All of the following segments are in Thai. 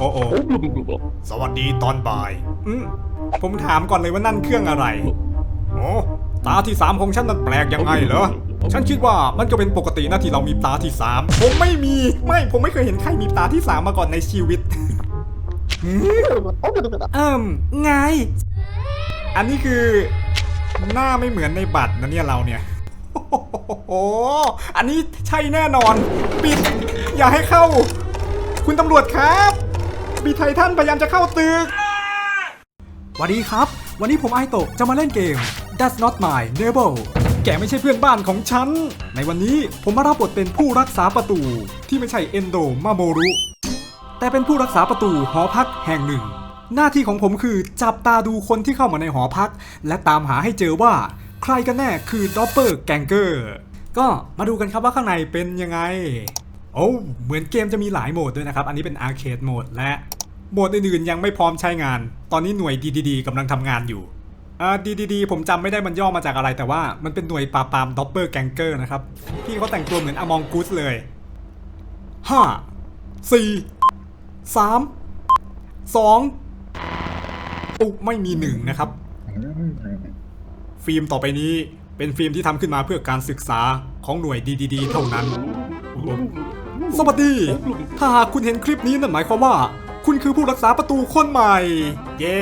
โอ้โอ้สวัสดีตอนบ่าย อืมผมถามก่อนเลยว่านั่นเครื่องอะไร โอ้ตาที่สามของฉันมันแปลกยังไงเหรอ ฉันคิดว่ามันก็เป็นปกตินะที่เรามีตาที่สามผมไม่มี ไม่ ผมไม่เคยเห็นใครมีตาที่สามมาก่อนในชีวิตเอิ่มไง อันนี้คือ หน้าไม่เหมือนในบัตรนะเนี่ยเราเนี่ยโอ้โหอันนี้ใช่แน่นอน ปิด อย่าให้เข้า คุณตำรวจครับ มีไททันพยายามจะเข้าตึกสวัสดีครับ วันนี้ผมไอโตะจะมาเล่นเกม That's not my neighbor แกไม่ใช่เพื่อนบ้านของฉัน ในวันนี้ผมมารับบทเป็นผู้รักษาประตู ที่ไม่ใช่เอนโดมาโมรุ แต่เป็นผู้รักษาประตูหอพักแห่งหนึ่ง หน้าที่ของผมคือจับตาดูคนที่เข้ามาในหอพัก และตามหาให้เจอว่า ใครกันแน่คือดอปเปอร์แกงเกอร์ ก็มาดูกันครับว่าข้างในเป็นยังไง โอ้เหมือนเกมจะมีหลายโหมดด้วยนะครับ อันนี้เป็นอาร์เคดโหมดและโหมดอื่นๆยังไม่พร้อมใช้งาน ตอนนี้หน่วยดีๆกำลังทำงานอยู่อ่าดีๆผมจำไม่ได้มันย่อมาจากอะไร แต่ว่ามันเป็นหน่วยปราบปรามด็อปเปอร์แกงเกอร์นะครับพี่เขาแต่งตัวเหมือนอมองกุสเลยห้าสี่สามสองอุ๊ไม่มีหนึ่งนะครับ ฟิล์มต่อไปนี้เป็นฟิล์มที่ทำขึ้นมาเพื่อการศึกษาของหน่วยดีๆเท่านั้น สวัสดี ถ้าหากคุณเห็นคลิปนี้นั่นหมายความว่า คุณคือผู้รักษาประตูคนใหม่ เย้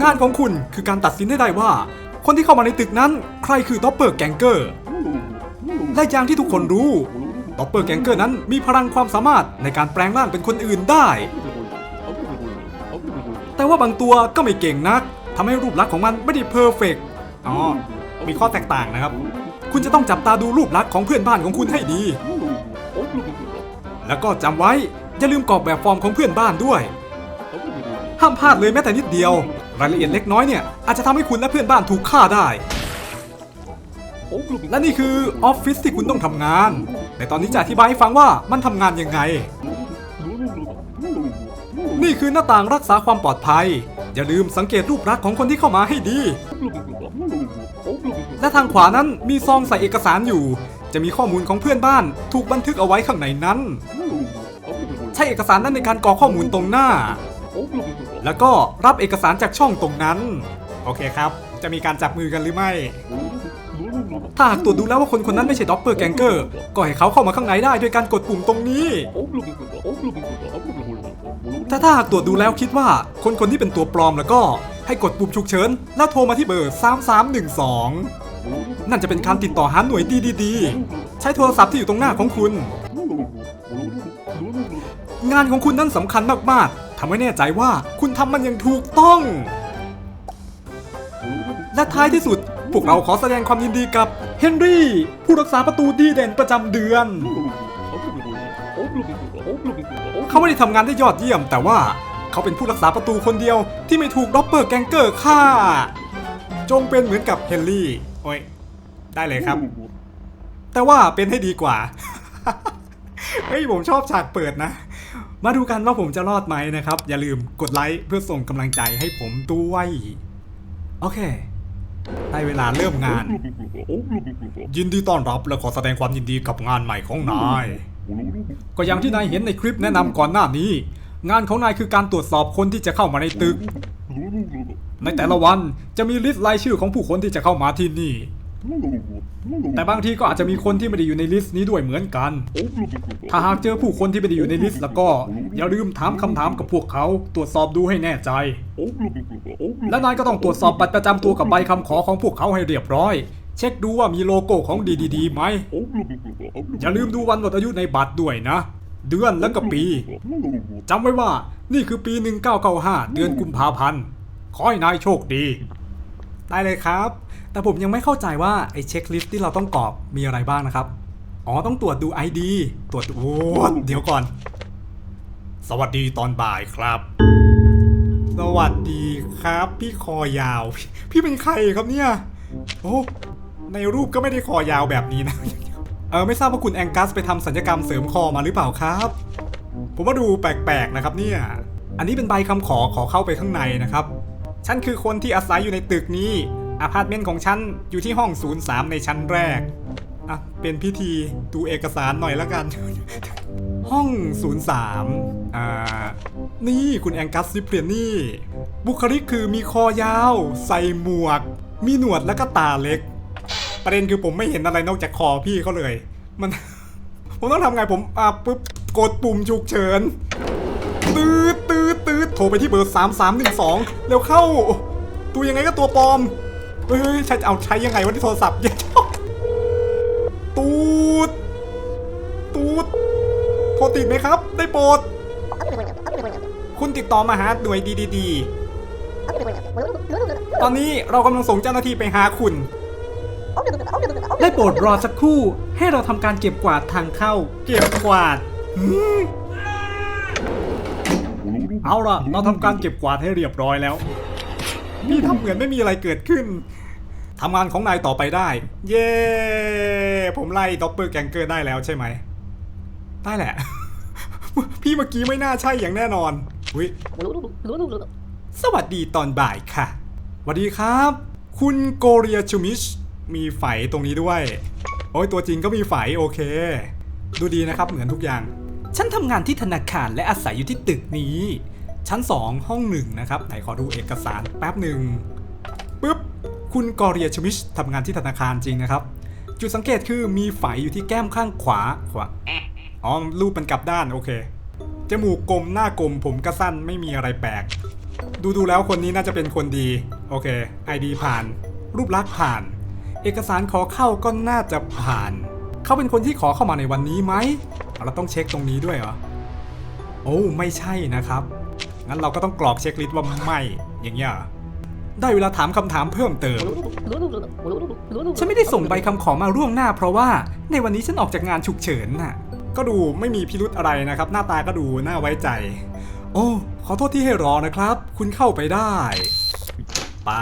งานของคุณคือการตัดสินให้ได้ว่า คนที่เข้ามาในตึกนั้น ใครคือดอปเปอร์แกงเกอร์ และอย่างที่ทุกคนรู้ดอปเปอร์แกงเกอร์นั้นมีพลังความสามารถในการแปลงร่างเป็นคนอื่นได้ แต่ว่าบางตัวก็ไม่เก่งนักทำให้รูปลักษณ์ของมันไม่ได้เพอร์เฟกต์อ๋อ มีข้อแตกต่างนะครับ คุณจะต้องจับตาดูรูปลักษณ์ของเพื่อนบ้านของคุณให้ดี แล้วก็จำไว้ อย่าลืมกรอกแบบฟอร์มของเพื่อนบ้านด้วย ห้ามพลาดเลยแม้แต่นิดเดียว รายละเอียดเล็กน้อยเนี่ย อาจจะทำให้คุณและเพื่อนบ้านถูกฆ่าได้ และนี่คือออฟฟิศที่คุณต้องทำงาน แต่ตอนนี้จะอธิบายให้ฟังว่ามันทำงานยังไง นี่คือหน้าต่างรักษาความปลอดภัย อย่าลืมสังเกตรูปลักษณ์ของคนที่เข้ามาให้ดี และทางขวานั้นมีซองใส่เอกสารอยู่ จะมีข้อมูลของเพื่อนบ้าน ถูกบันทึกเอาไว้ข้างในนั้น ใช้เอกสารนั้นในการกรอกข้อมูลตรงหน้า แล้วก็รับเอกสารจากช่องตรงนั้น โอเคครับ จะมีการจับมือกันหรือไม่ ถ้าหากตรวจดูแล้วว่าคนคนนั้นไม่ใช่ด็อปเปอร์แกงเกอร์ ก็ให้เขาเข้ามาข้างในได้ด้วยการกดปุ่มตรงนี้ ถ้าถ้าหากตรวจดูแล้วคิดว่า คนคนนี้เป็นตัวปลอมแล้วก็ ให้กดปุ่มฉุกเฉิน แล้วโทรมาที่เบอร์ 3312 นั่นจะเป็นการติดต่อหาหน่วยดีๆ ใช้โทรศัพท์ที่อยู่ตรงหน้าของคุณ งานของคุณนั้นสำคัญมากๆทำให้แน่ใจว่าคุณทำมันอย่างถูกต้อง และท้ายที่สุด พวกเราขอแสดงความยินดีกับเฮนรี่ ผู้รักษาประตูดีเด่นประจำเดือน เขาไม่ได้ทำงานได้ยอดเยี่ยม แต่ว่าเขาเป็นผู้รักษาประตูคนเดียวที่ไม่ถูกด็อปเปอร์แกงเกอร์ฆ่า จงเป็นเหมือนกับเฮนรี่ โอ้ย ได้เลยครับ แต่ว่าเป็นให้ดีกว่า เฮ้ยผมชอบฉากเปิดนะ มาดูกันว่าผมจะรอดไหมนะครับ อย่าลืมกดไลค์เพื่อส่งกำลังใจให้ผมด้วย โอเคได้เวลาเริ่มงาน ยินดีต้อนรับและขอแสดงความยินดีกับงานใหม่ของนาย ก็อย่างที่นายเห็นในคลิปแนะนำก่อนหน้านี้ งานของนายคือการตรวจสอบคนที่จะเข้ามาในตึก ในแต่ละวันจะมีลิสต์รายชื่อของผู้คนที่จะเข้ามาที่นี่ แต่บางทีก็อาจจะมีคนที่ไม่ได้อยู่ในลิสต์นี้ด้วยเหมือนกัน ถ้าหากเจอผู้คนที่ไม่ได้อยู่ในลิสต์แล้วก็ อย่าลืมถามคำถามกับพวกเขา ตรวจสอบดูให้แน่ใจ และนายก็ต้องตรวจสอบบัตรประจำตัวกับใบคำขอของพวกเขาให้เรียบร้อย เช็คดูว่ามีโลโก้ของดีดีๆไหม อย่าลืมดูวันหมดอายุในบัตรด้วยนะ เดือนและก็ปีจำไว้ว่านี่คือปี 1995 เดือนกุมภาพันธ์ขอให้นายโชคดี ได้เลยครับ แต่ผมยังไม่เข้าใจว่าไอ้เช็คลิสต์ที่เราต้องกรอกมีอะไรบ้างนะครับ อ๋อต้องตรวจดู ID ตรวจดูโอ้เดี๋ยวก่อน สวัสดีตอนบ่ายครับ สวัสดีครับ พี่คอยาวพพี่เป็นใครครับเนี่ย โอ้ ในรูปก็ไม่ได้คอยาวแบบนี้นะ เออไม่ทราบว่าคุณแองกัสไปทำสัญญกรรมเสริมคอมาหรือเปล่าครับ ผมว่าดูแปลกๆนะครับเนี่ย อันนี้เป็นใบคำขอขอเข้าไปข้างในนะครับ ฉันคือคนที่อาศัยอยู่ในตึกนี้อพาร์ตเมนต์ของฉันอยู่ที่ห้อง 03 ในชั้นแรก อะ เป็นพิธีดูเอกสารหน่อยละกัน ห้อง 03 อ่า นี่คุณแองกัสซิเปลียนนี่ บุคลิกคือมีคอยาว ใส่หมวกมีหนวดแล้วก็ตาเล็ก ประเด็นคือผมไม่เห็นอะไรนอกจากคอพี่เขาเลย มัน ผมต้องทำไงผมอ่าปุ๊บกดปุ่มฉุกเฉินตืดตืดตืดโทรไปที่เบอร์3312เร็วเข้า ตัวยังไงก็ตัวปลอมเฮ้ยใช้เอาใช้ยังไงวะที่โทรศัพท์เหี้ยตูด ตูดโทรติดไหมครับ ได้โปรด คุณติดต่อมาหาหน่วยดีดีตอนนี้เรากำลังส่งเจ้าหน้าที่ไปหาคุณ ได้โปรดรอสักครู่ ให้เราทำการเก็บกวาดทางเข้า เก็บกวาด เอาล่ะ เราทำการเก็บกวาดให้เรียบร้อยแล้ว นี่ทำเหมือนไม่มีอะไรเกิดขึ้นทำงานของนายต่อไปได้ เย้ ผมไล่ด็อปเปอร์แกงเกอร์ได้แล้วใช่ไหม ได้แหละ พี่เมื่อกี้ไม่น่าใช่อย่างแน่นอนอุ้ยสวัสดีตอนบ่ายค่ะสวัสดีครับ คุณโกเรียชูมิช มีไฝตรงนี้ด้วย โอ้ยตัวจริงก็มีไฝโอเค ดูดีนะครับเหมือนทุกอย่าง ฉันทำงานที่ธนาคารและอาศัยอยู่ที่ตึกนี้ ชั้น 2 ห้องหนึ่งนะครับ ไหนขอดูเอกสารแป๊บหนึ่งปึ๊บ คุณกอเรียชมิชทำงานที่ธนาคารจริงนะครับ จุดสังเกตคือมีไฝอยู่ที่แก้มข้างขวาขวาอ๋อรูปมันกลับด้านโอเคจมูกกลมหน้ากลมผมก็สั้นไม่มีอะไรแปลก ดูดูแล้วคนนี้น่าจะเป็นคนดี โอเค ID ผ่าน รูปลักษณ์ผ่าน เอกสารขอเข้าก็น่าจะผ่าน เขาเป็นคนที่ขอเข้ามาในวันนี้ไหม เราต้องเช็คตรงนี้ด้วยเหรอ โอ้ไม่ใช่นะครับ งั้นเราก็ต้องกรอกเช็คลิสต์ว่าไม่ อย่างเงี้ยได้เวลาถามคำถามเพิ่มเติม ฉันไม่ได้ส่งใบคำขอมาล่วงหน้า เพราะว่าในวันนี้ฉันออกจากงานฉุกเฉินน่ะ ก็ดูไม่มีพิรุธอะไรนะครับ หน้าตาก็ดูน่าไว้ใจ โอ้ ขอโทษที่ให้รอนะครับ คุณเข้าไปได้ ไป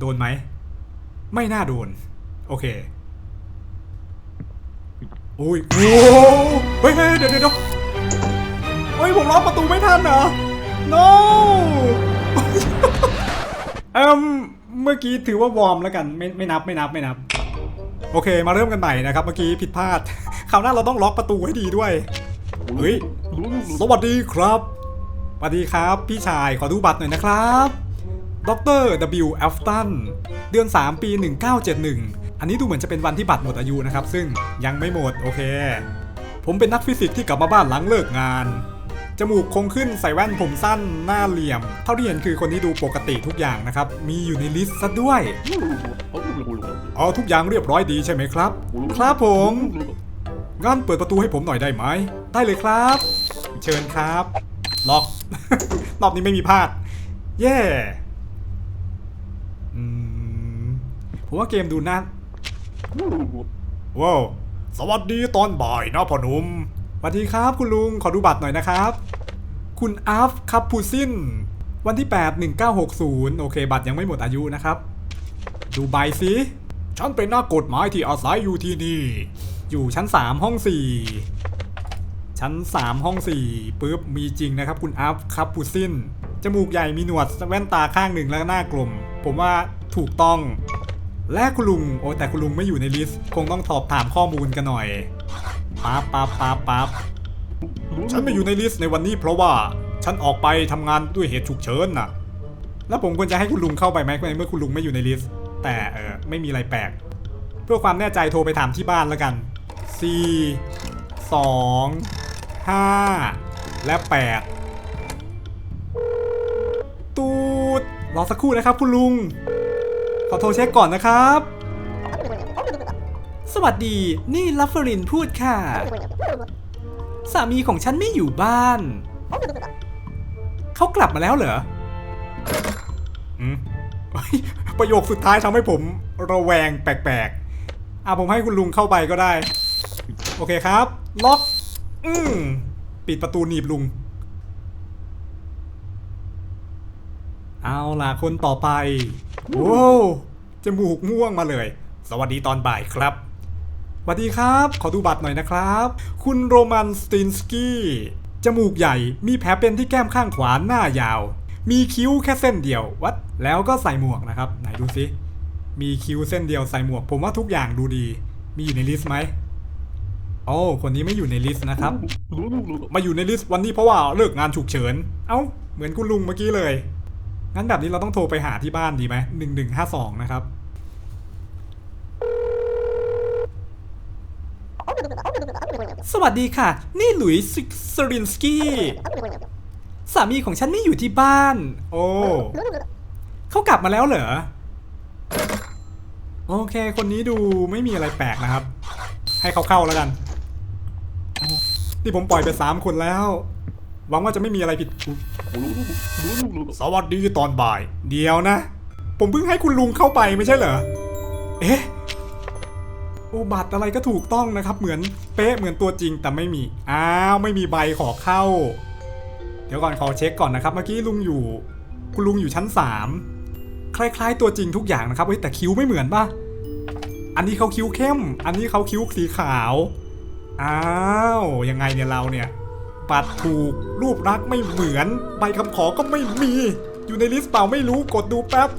โดนไหม ไม่น่าโดน โอเคโอ้ยโอ้เฮ้ยเฮ้ยเดี๋ยวเดี๋ยวเฮ้ย ผมล็อกประตูไม่ทันเหรอ no เอิมเมื่อกี้ถือว่าวอร์มแล้วกัน ไม่ไม่นับไม่นับไม่นับ โอเค มาเริ่มกันใหม่นะครับ เมื่อกี้ผิดพลาด คราวหน้าเราต้องล็อกประตูให้ดีด้วย เฮ้ย สวัสดีครับ สวัสดีครับ พี่ชายขอดูบัตรหน่อยนะครับ ดร W. a f t o n เดือน 3 ปี 1971 อันนี้ดูเหมือนจะเป็นวันที่บัตรหมดอายุนะครับ ซึ่งยังไม่หมดโอเค ผมเป็นนักฟิสิกส์ที่กลับมาบ้านหลังเลิกงาน จมูกคงขึ้นใส่แว่นผมสั้นหน้าเหลี่ยม เท่าที่เห็นคือคนที่ดูปกติทุกอย่างนะครับ มีอยู่ในลิสต์ซะด้วยอ๋อทุกอย่างเรียบร้อยดีใช่ไหมครับ ครับผมงั้นเปิดประตูให้ผมหน่อยได้ไหม ได้เลยครับ เชิญครับ ล็อก รอบนี้ไม่มีพลาด เย่อืม ผมว่าเกมดูน่าว้าวสวัสดีตอนบ่ายนะพ่อหนุ่มสวัสดีครับคุณลุงขอดูบัตรหน่อยนะครับ คุณอัฟคับพูซินวันที่ 8 1960 โอเค บัตรยังไม่หมดอายุนะครับ ดูใบสิฉันเป็นนักกฎหมายที่อาศัยอยู่ที่นี่ อยู่ชั้น 3 ห้อง 4 ชั้น 3 ห้อง 4ปุ๊บมีจริงนะครับ คุณอัพครับปูซินจมูกใหญ่มีหนวดแว่นตาข้างหนึ่งแล้วก็หน้ากลม ผมว่าถูกต้อง และคุณลุงโอ้แต่คุณลุงไม่อยู่ในลิสต์คงต้องสอบถามข้อมูลกันหน่อยปั๊บปั๊บปั๊บปั๊บฉันไม่อยู่ในลิสต์ในวันนี้เพราะว่าฉันออกไปทำงานด้วยเหตุฉุกเฉินน่ะ แล้วผมควรจะให้คุณลุงเข้าไปไหมเมื่อคุณลุงไม่อยู่ในลิสต์แต่เออไม่มีอะไรแปลก เพื่อความแน่ใจโทรไปถามที่บ้านแล้วกัน 4 2 5 และ 8 ตูดรอสักครู่นะครับคุณลุง ขอโทรเช็คก่อนนะครับ สวัสดี นี่ลัฟเฟอรินพูดค่ะ สามีของฉันไม่อยู่บ้าน เขากลับมาแล้วเหรออืมเฮ้ยประโยคสุดท้ายทำให้ผมระแวงแปลกๆ อะผมให้คุณลุงเข้าไปก็ได้ โอเคครับ ล็อก อืมปิดประตูหนีบลุง เอาล่ะคนต่อไป โว้วจมูกม่วงมาเลย สวัสดีตอนบ่ายครับสวัสดีครับ ขอดูบัตรหน่อยนะครับ คุณโรมันสตินสกี้จมูกใหญ่ มีแผลเป็นที่แก้มข้างขวาหน้ายาว มีคิ้วแค่เส้นเดียว วัด แล้วก็ใส่หมวกนะครับ ไหนดูสิ มีคิ้วเส้นเดียวใส่หมวก ผมว่าทุกอย่างดูดี มีอยู่ในลิสต์ไหมโอ้คนนี้ไม่อยู่ในลิสต์นะครับ มาอยู่ในลิสต์วันนี้เพราะว่าเลิกงานฉุกเฉิน เอ้า เหมือนคุณลุงเมื่อกี้เลย งั้นแบบนี้เราต้องโทรไปหาที่บ้านดีไหมหนึ่งหนึ่งห้าสองนะครับ สวัสดีค่ะ นี่หลุยส์สรินสกี้ สามีของฉันไม่อยู่ที่บ้าน โอ้ เขากลับมาแล้วเหรอ โอเค คนนี้ดูไม่มีอะไรแปลกนะครับ ให้เขาเข้าแล้วกัน นี่ผมปล่อยไปสามคนแล้ว หวังว่าจะไม่มีอะไรผิดสวัสดีตอนบ่าย เดียวนะ ผมเพิ่งให้คุณลุงเข้าไปไม่ใช่เหรอ เอ๊ะ โอ้บัตรอะไรก็ถูกต้องนะครับ เหมือนเป๊ะเหมือนตัวจริงแต่ไม่มี อ้าวไม่มีใบขอเข้า เดี๋ยวก่อนขอเช็คก่อนนะครับ เมื่อกี้ลุงอยู่ คุณลุงอยู่ชั้น 3 คล้าย ๆ ตัวจริงทุกอย่างนะครับเฮ้ยแต่คิ้วไม่เหมือนป่ะ อันนี้เขาคิ้วเข้ม อันนี้เขาคิ้วสีขาว อ้าวยังไงเนี่ยเราเนี่ย บัตรถูก รูปลักไม่เหมือน ใบคำขอก็ไม่มี อยู่ในลิสต์เปล่าไม่รู้กดดูแป๊บ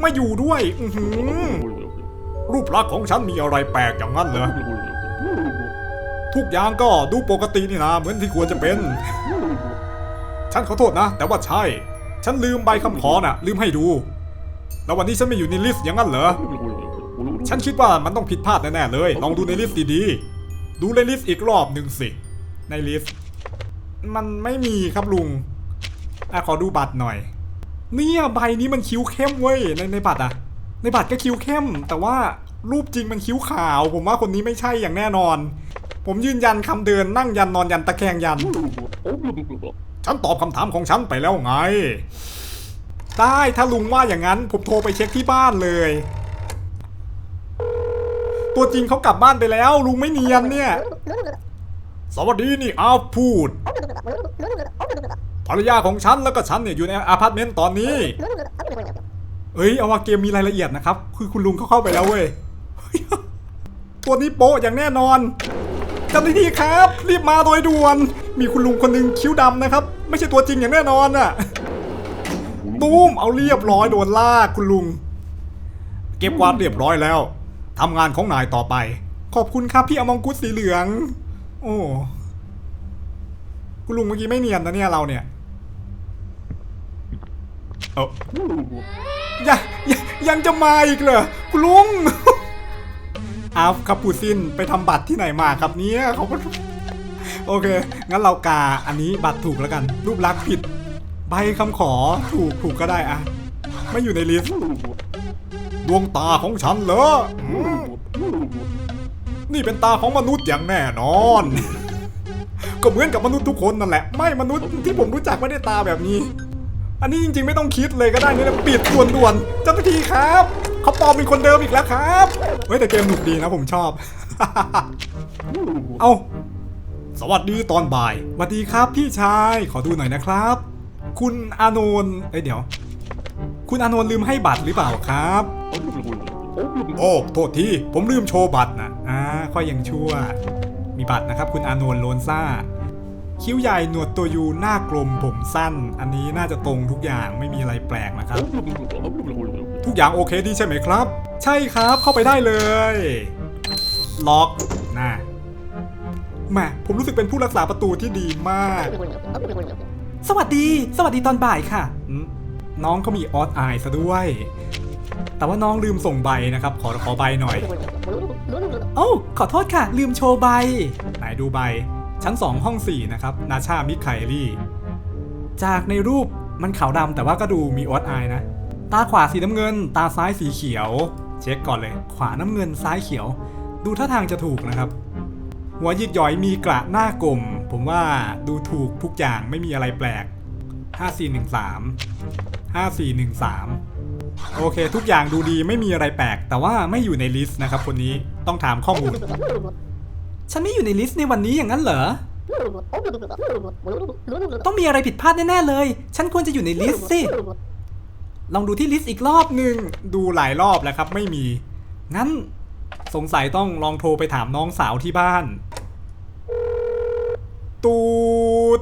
ไม่อยู่ด้วย อือหือรูปลักษณ์ของฉันมีอะไรแปลกอย่างนั้นเหรอทุกอย่างก็ดูปกตินี่นะเหมือนที่ควรจะเป็น ฉันขอโทษนะ แต่ว่าใช่ ฉันลืมใบคำขอน่ะ ลืมให้ดู แล้ววันนี้ฉันไม่อยู่ในลิสต์อย่างนั้นเหรอ ฉันคิดว่ามันต้องผิดพลาดแน่ๆเลย ลองดูในลิสต์ดีๆ ดูในลิสต์อีกรอบหนึ่งสิ ในลิสต์ มันไม่มีครับลุง อะขอดูบัตรหน่อย เนี่ยใบนี้มันคิ้วเข้มเว้ยในในบัตรอะในบัตรก็คิ้วเข้ม แต่ว่ารูปจริงมันคิ้วขาว ผมว่าคนนี้ไม่ใช่อย่างแน่นอน ผมยืนยันคำเดินนั่งยันนอนยันตะแคงยัน ฉันตอบคำถามของฉันไปแล้วไง ได้ถ้าลุงว่าอย่างนั้น ผมโทรไปเช็คที่บ้านเลย ตัวจริงเขากลับบ้านไปแล้ว ลุงไม่เนียนเนี่ย สวัสดีนี่อาพูด ภรรยาของฉันแล้วก็ฉันเนี่ยอยู่ในอพาร์ตเมนต์ตอนนี้ เอ้ยเอาว่าเกมมีรายละเอียดนะครับ คือคุณลุงเขาเข้าไปแล้วเว้ย ตัวนี้โป๊ะอย่างแน่นอนเจ้าหน้าที่ครับ รีบมาโดยด่วน มีคุณลุงคนหนึ่งคิ้วดำนะครับ ไม่ใช่ตัวจริงอย่างแน่นอนอะตูมเอาเรียบร้อยโดนลากคุณลุง เก็บกวาดเรียบร้อยแล้วทำงานของนายต่อไป ขอบคุณครับพี่อมองกุฎสีเหลือง โอ้คุณลุงเมื่อกี้ไม่เนียนนะเนี่ยเราเนี่ยเออยังยังยังจะมาอีกเหรอคุณลุงอาฟคาปูซินไปทำบัตรที่ไหนมาครับเนี่ยเขาโอเค งั้นเรากาอันนี้บัตรถูกแล้วกัน รูปลักษณ์ผิด ใบคำขอถูกถูกก็ได้อะไม่อยู่ในลิสต์ดวงตาของฉันเหรอ นี่เป็นตาของมนุษย์อย่างแน่นอน ก็เหมือนกับมนุษย์ทุกคนนั่นแหละ ไม่มนุษย์ที่ผมรู้จักไม่ได้ตาแบบนี้ อันนี้จริงๆไม่ต้องคิดเลยก็ได้นี่นะปิดด่วนๆเจ้าหน้าที่ครับเขาปลอมเป็นคนเดิมอีกแล้วครับเฮ้ยแต่เกมหนุกดีนะผมชอบ เอาสวัสดีตอนบ่ายสวัสดีครับพี่ชายขอดูหน่อยนะครับ คุณอานนท์เอ้ยเดี๋ยว คุณอานนท์ลืมให้บัตรหรือเปล่าครับ โอ้โทษทีผมลืมโชว์บัตรนะ อ่าค่อยยังชั่ว มีบัตรนะครับ คุณอานนท์โลนซ่า คิ้วใหญ่หนวดตัวยูหน้ากลมผมสั้น อันนี้น่าจะตรงทุกอย่างไม่มีอะไรแปลกนะครับ ทุกอย่างโอเคดีใช่ไหมครับ ใช่ครับเข้าไปได้เลย ล็อกนะแหมผมรู้สึกเป็นผู้รักษาประตูที่ดีมาก สวัสดี สวัสดีตอนบ่ายค่ะ น้องเขามีออสไอซะด้วย แต่ว่าน้องลืมส่งใบนะครับ ขอขอใบหน่อยโอ้าขอโทษค่ะ ลืมโชว์ใบ ไหนดูใบ ชั้น 2 ห้อง 4 นะครับ นาชามิคไคลี่ จากในรูปมันขาวดำแต่ว่าก็ดูมีออสไอนะ ตาขวาสีน้ำเงิน ตาซ้ายสีเขียว เช็คก่อนเลย ขวาน้ำเงินซ้ายเขียว ดูท่าทางจะถูกนะครับ หัวหยิกหย่อยมีกระหน้ากลม ผมว่าดูถูกทุกอย่างไม่มีอะไรแปลก 5413 5413 โอเค ทุกอย่างดูดีไม่มีอะไรแปลก แต่ว่าไม่อยู่ในลิสต์นะครับ คนนี้ต้องถามข้อมูล ฉันไม่อยู่ในลิสต์ในวันนี้อย่างนั้นเหรอ ต้องมีอะไรผิดพลาดแน่ๆเลย ฉันควรจะอยู่ในลิสต์สิ ลองดูที่ลิสต์อีกรอบหนึ่งดูหลายรอบแล้วครับ ไม่มี งั้นสงสัยต้องลองโทรไปถามน้องสาวที่บ้าน ตูด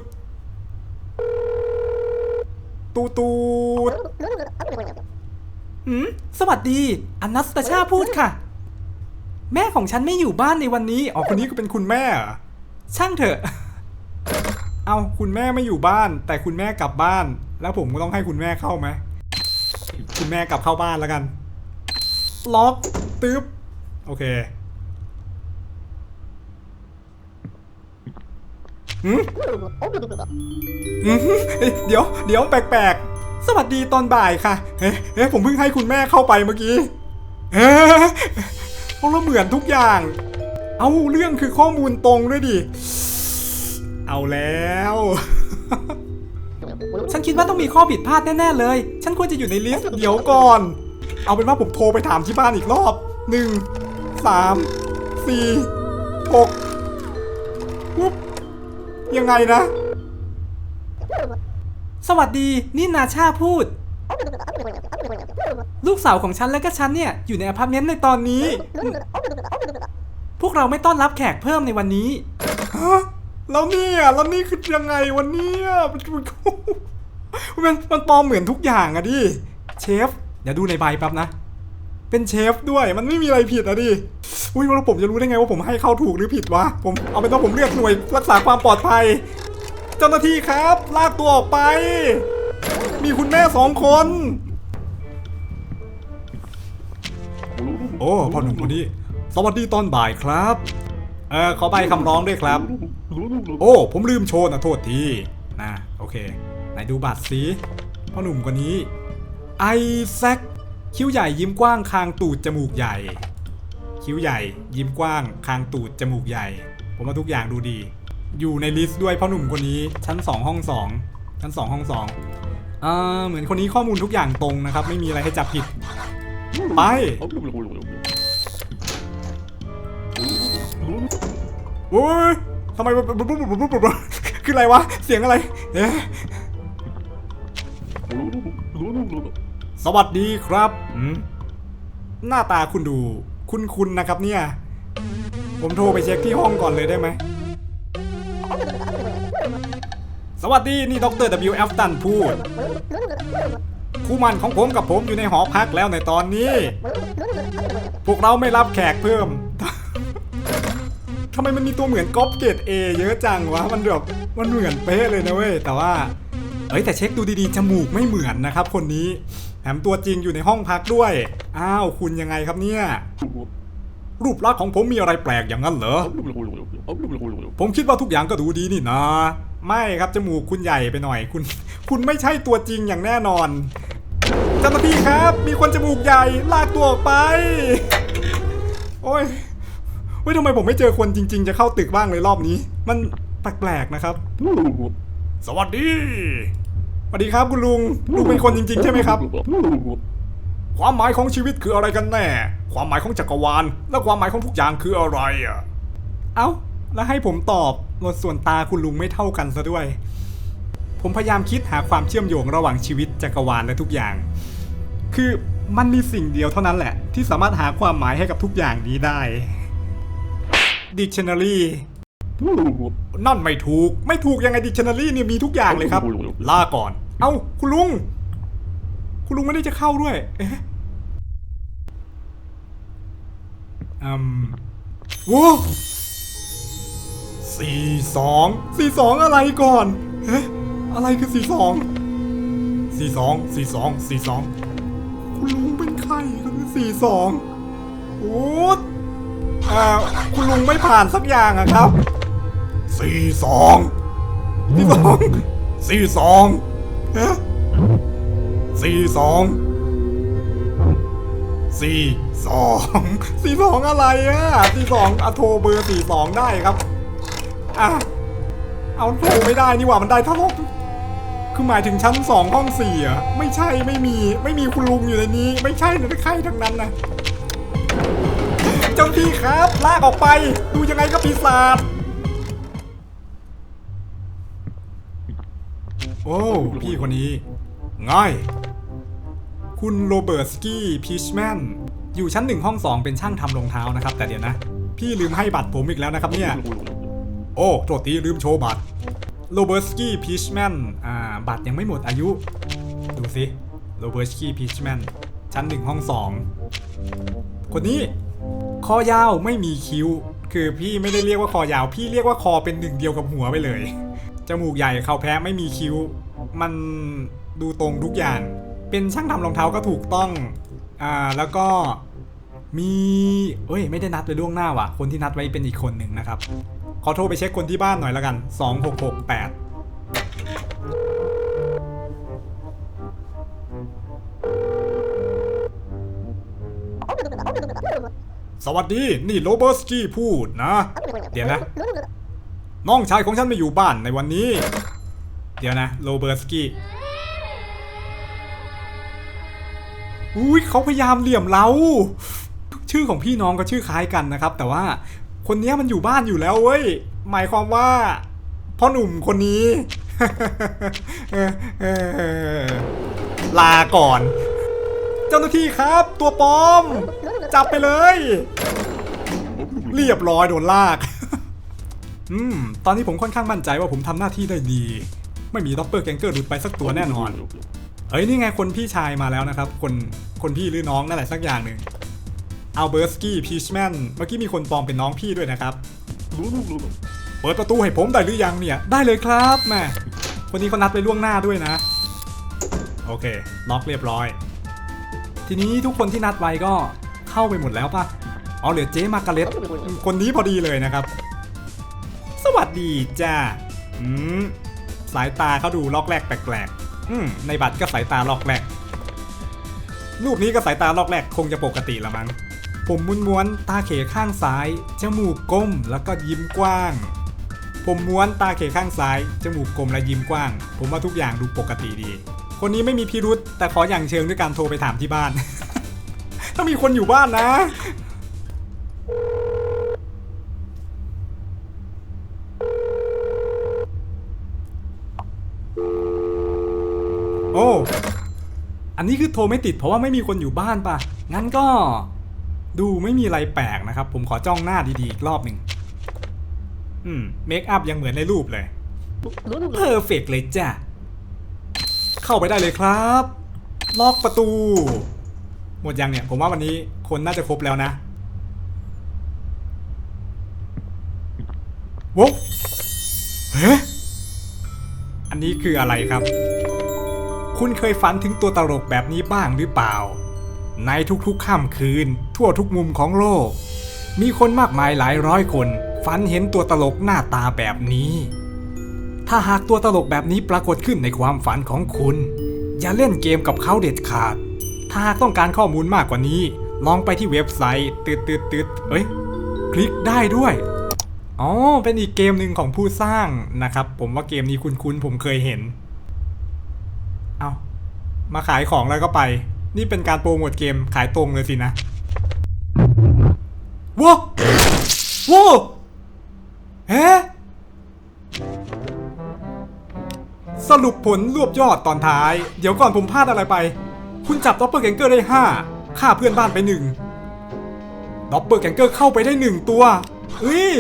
ตูตูด หืมสวัสดี อนัสตาชาพูดค่ะ แม่ของฉันไม่อยู่บ้านในวันนี้อ๋อคนนี้ก็เป็นคุณแม่เหรอช่างเถอะ เอาคุณแม่ไม่อยู่บ้าน แต่คุณแม่กลับบ้าน แล้วผมก็ต้องให้คุณแม่เข้าไหมคุณแม่กลับเข้าบ้านแล้วกัน ล็อกตึ๊บโอเคหืมหืมเอ๊ะเดี๋ยวเดี๋ยวแปลกๆ สวัสดีตอนบ่ายค่ะ เฮ้เฮ้ผมเพิ่งให้คุณแม่เข้าไปเมื่อกี้เฮ้เพราะเราเหมือนทุกอย่าง เอาเรื่องคือข้อมูลตรงด้วยดิ เอาแล้ว ฉันคิดว่าต้องมีข้อผิดพลาดแน่ ๆ เลย ฉันควรจะอยู่ในลิสต์เดี๋ยวก่อน เอาเป็นว่าผมโทรไปถามที่บ้านอีกรอบ หนึ่ง สาม สี่ หกปุ๊บยังไงนะ สวัสดี นี่นาชาพูด ลูกสาวของฉันและก็ฉันเนี่ย อยู่ในอพาร์ตเมนต์ในตอนนี้ พวกเราไม่ต้อนรับแขกเพิ่มในวันนี้ฮะแล้วเนี่ยแล้วนี่คือยังไงวันนี้มันมันมันปลอมเหมือนทุกอย่างอะดิเชฟเดี๋ยวดูในใบแป๊บนะ เป็นเชฟด้วยมันไม่มีอะไรผิดอะดิอุ้ยแล้วผมจะรู้ได้ไงว่าผมให้เข้าถูกหรือผิดวะผมเอาเป็นว่าผมเรียกหน่วยรักษาความปลอดภัย เจ้าหน้าที่ครับ ลากตัวออกไป มีคุณแม่สองคน โอ้พ่อหนุ่มคนนี้ สวัสดีตอนบ่ายครับ เออขอใบคำร้องด้วยครับ โอ้ ผมลืมโชว์นะโทษทีนะโอเค ไหนดูบัตรสิพ่อหนุ่มคนนี้ ไอแซคคิ้วใหญ่ยิ้มกว้างคางตูดจมูกใหญ่ คิ้วใหญ่ ยิ้มกว้าง คางตูดจมูกใหญ่ ผมว่าทุกอย่างดูดี อยู่ในลิสต์ด้วยพ่อหนุ่มคนนี้ชั้น 2 ห้อง 2 ชั้น 2 ห้อง2อ่าเหมือนคนนี้ข้อมูลทุกอย่างตรงนะครับ ไม่มีอะไรให้จับผิด ไป โอ้ยทำไมคืออะไรวะ เสียงอะไร เอ๊ะสวัสดีครับหน้าตาคุณดู คุณๆนะครับเนี่ย ผมโทรไปเช็คที่ห้องก่อนเลยได้ไหม สวัสดี นี่ดร W.F. ตันพูด คู่มันของผมกับผมอยู่ในหอพักแล้วในตอนนี้ พวกเราไม่รับแขกเพิ่ม ทำไมมันมีตัวเหมือนก๊อปเกรด A เยอะจังวะ มันแบบมันเหมือนเป๊ะเลยนะเว้ย แต่ว่า เอ้ยแต่เช็คดูดีๆ จมูกไม่เหมือนนะครับ คนนี้ แถมตัวจริงอยู่ในห้องพักด้วย อ้าว คุณยังไงครับเนี่ย รูปลักษณ์ของผมมีอะไรแปลกอย่างนั้นเหรอ ผมคิดว่าทุกอย่างก็ดูดีนี่นะ ไม่ครับจมูกคุณใหญ่ไปหน่อยคุณ คุณไม่ใช่ตัวจริงอย่างแน่นอนเจ้าหน้าที่ครับ มีคนจมูกใหญ่ลากตัวออกไป โอ้ยเฮ้ยทำไมผมไม่เจอคนจริง ๆ จะเข้าตึกบ้างเลยรอบนี้ มันแปลกๆนะครับ สวัสดีสวัสดีครับคุณลุงลุงเป็นคนจริง ๆ ใช่ไหมครับ ความหมายของชีวิตคืออะไรกันแน่ ความหมายของจักรวาล และความหมายของทุกอย่างคืออะไรอะ เอ้า แล้วให้ผมตอบส่วนตาคุณลุงไม่เท่ากันซะด้วย ผมพยายามคิดหาความเชื่อมโยงระหว่างชีวิตจักรวาลและทุกอย่าง คือมันมีสิ่งเดียวเท่านั้นแหละ ที่สามารถหาความหมายให้กับทุกอย่างนี้ได้ Dictionary นั่นไม่ถูก ไม่ถูกยังไง Dictionary เนี่ยมีทุกอย่างเลยครับลาก่อน เอ้า คุณลุง คุณลุงไม่ได้จะเข้าด้วย เอ๊ะ อืมโว้สี่สองสี่สองอะไรก่อนเอ๊ะอะไรคือสี่สองสี่สองสี่สองสี่สองคุณลุงเป็นใครครับสี่สองโอ้อ่าคุณลุงไม่ผ่านสักอย่างอะครับสี่สองสี่สองสี่สองเอ๊ะสี่สอง สี่สองสี่สองอะไรอะสี่สองอะโทรเบอร์สี่สองได้ครับอะเอาโทรไม่ได้นี่หว่ามันได้ท่าไหร่คือหมายถึงชั้นสองห้องสี่อะไม่ใช่ไม่มีไม่มีคุณลุงอยู่ในนี้ ไม่ใช่นะใครทั้งนั้นนะเจ้าพี่ครับ ลากออกไป ดูยังไงก็ปีศาจโอ้พี่คนนี้ ง่าย คุณโรเบิร์ตสกี้พีชแมนอยู่ชั้นหนึ่งห้องสองเป็นช่างทำรองเท้านะครับ แต่เดี๋ยวนะ พี่ลืมให้บัตรผมอีกแล้วนะครับเนี่ย โอ้โทษทีลืมโชว์บัตรโรเบิร์ตสกี้พีชแมนอ่าบัตรยังไม่หมดอายุ ดูสิโรเบิร์ตสกี้พีชแมนชั้นหนึ่งห้องสองคนนี้คอยาวไม่มีคิ้ว คือพี่ไม่ได้เรียกว่าคอยาว พี่เรียกว่าคอเป็นหนึ่งเดียวกับหัวไปเลยจมูกใหญ่เขาแพ้ไม่มีคิ้ว มันดูตรงทุกอย่าง เป็นช่างทำรองเท้าก็ถูกต้อง อ่า แล้วก็มีเอ้ย ไม่ได้นัดไปล่วงหน้าว่ะ คนที่นัดไว้เป็นอีกคนหนึ่งนะครับ ขอโทรไปเช็คคนที่บ้านหน่อยแล้วกัน 2668สวัสดี นี่โรเบิร์ตสกี้พูดนะ เดี๋ยวนะ น้องชายของฉันไม่อยู่บ้านในวันนี้ เดี๋ยวนะ โรเบิร์ตสกี้ อุ้ยเขาพยายามเหลี่ยมเราชื่อของพี่น้องก็ชื่อคล้ายกันนะครับ แต่ว่าคนนี้มันอยู่บ้านอยู่แล้วเว้ยหมายความว่า พ่อหนุ่มคนนี้ลาก่อน เจ้าหน้าที่ครับ ตัวปลอม จับไปเลย เรียบร้อยโดนลาก อืม ตอนนี้ผมค่อนข้างมั่นใจว่าผมทำหน้าที่ได้ดี ไม่มีด็อปเปอร์แกงเกอร์หลุดไปสักตัวแน่นอน เอ้ยนี่ไงคนพี่ชายมาแล้วนะครับ คนคนพี่หรือน้องนั่นแหละสักอย่างหนึ่งอัลเบอร์สกี้พีชแมนเมื่อกี้มีคนปลอมเป็นน้องพี่ด้วยนะครับรูปเปิดประตูให้ผมได้หรือยังเนี่ย ได้เลยครับแม่คนนี้เขานัดไปล่วงหน้าด้วยนะ โอเค ล็อกเรียบร้อย ทีนี้ทุกคนที่นัดไว้ก็เข้าไปหมดแล้วปะอ๋อเหลือเจ๊มาการ์เล็ตคนนี้พอดีเลยนะครับ สวัสดีจ้าอืมสายตาเขาดูล็อกแรกแปลก อืมในบัตรก็สายตาลอกแรก รูปนี้ก็สายตาลอกแรกคงจะปกติละมั้ง ผมม้วนๆตาเขข้างซ้าย จมูกก้มแล้วก็ยิ้มกว้าง ผมม้วนตาเขข้างซ้าย จมูกกลมและยิ้มกว้าง ผมว่าทุกอย่างดูปกติดี คนนี้ไม่มีพิรุษแต่ขออย่างเชิงด้วยการโทรไปถามที่บ้านถ้ามีคนอยู่บ้านนะ โอ้ อันนี้คือโทรไม่ติดเพราะว่าไม่มีคนอยู่บ้านปะงั้นก็ดูไม่มีอะไรแปลกนะครับ ผมขอจ้องหน้าดีๆอีกรอบหนึ่งอืมเมคอัพยังเหมือนในรูปเลยเพอร์เฟกเลยจ้ะ เข้าไปได้เลยครับ ล็อกประตู หมดยังเนี่ย ผมว่าวันนี้คนน่าจะครบแล้วนะวกเฮ้อันนี้คืออะไรครับ คุณเคยฝันถึงตัวตลกแบบนี้บ้างหรือเปล่า ในทุกๆค่ำคืน ทั่วทุกมุมของโลก มีคนมากมายหลายร้อยคน ฝันเห็นตัวตลกหน้าตาแบบนี้ ถ้าหากตัวตลกแบบนี้ปรากฏขึ้นในความฝันของคุณ อย่าเล่นเกมกับเขาเด็ดขาด ถ้าหากต้องการข้อมูลมากกว่านี้ ลองไปที่เว็บไซต์ตืดตืดตืดเอ้ย คลิกได้ด้วยอ๋อ เป็นอีกเกมหนึ่งของผู้สร้างนะครับ ผมว่าเกมนี้คุ้นๆผมเคยเห็น มาขายของแล้วก็ไป นี่เป็นการโปรโมทเกมขายตรงเลยสินะว้าวว้าวเฮ้สรุปผลรวบยอดตอนท้าย เดี๋ยวก่อนผมพลาดอะไรไป คุณจับด็อปเปอร์แกงเกอร์ได้ 5 ฆ่าเพื่อนบ้านไป1ด็อปเปอร์แกงเกอร์เข้าไปได้ 1 ตัวเฮ้ย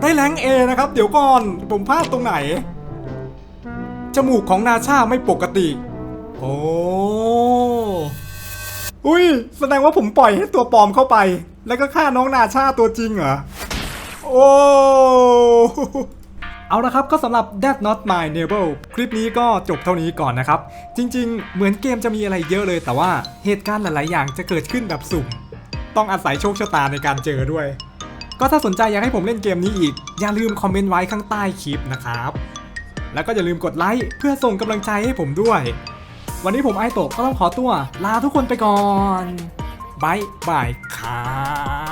ได้แรงเอนะครับ เดี๋ยวก่อน ผมพลาดตรงไหน จมูกของนาชาไม่ปกติ โอ้อุ้ย แสดงว่าผมปล่อยให้ตัวปลอมเข้าไป แล้วก็ฆ่าน้องนาชาตัวจริงเหรอ โอ้เอาละครับก็สำหรับ That Not My Neighbor คลิปนี้ก็จบเท่านี้ก่อนนะครับ จริง ๆ เหมือนเกมจะมีอะไรเยอะเลย แต่ว่าเหตุการณ์หลาย ๆ อย่างจะเกิดขึ้นแบบสุ่ม ต้องอาศัยโชคชะตาในการเจอด้วย ก็ถ้าสนใจอยากให้ผมเล่นเกมนี้อีก อย่าลืมคอมเมนต์ไว้ข้างใต้คลิปนะครับ แล้วก็อย่าลืมกดไลค์เพื่อส่งกำลังใจให้ผมด้วย วันนี้ผมไอโตะก็ต้องขอตัว ลาทุกคนไปก่อนบายบายครับ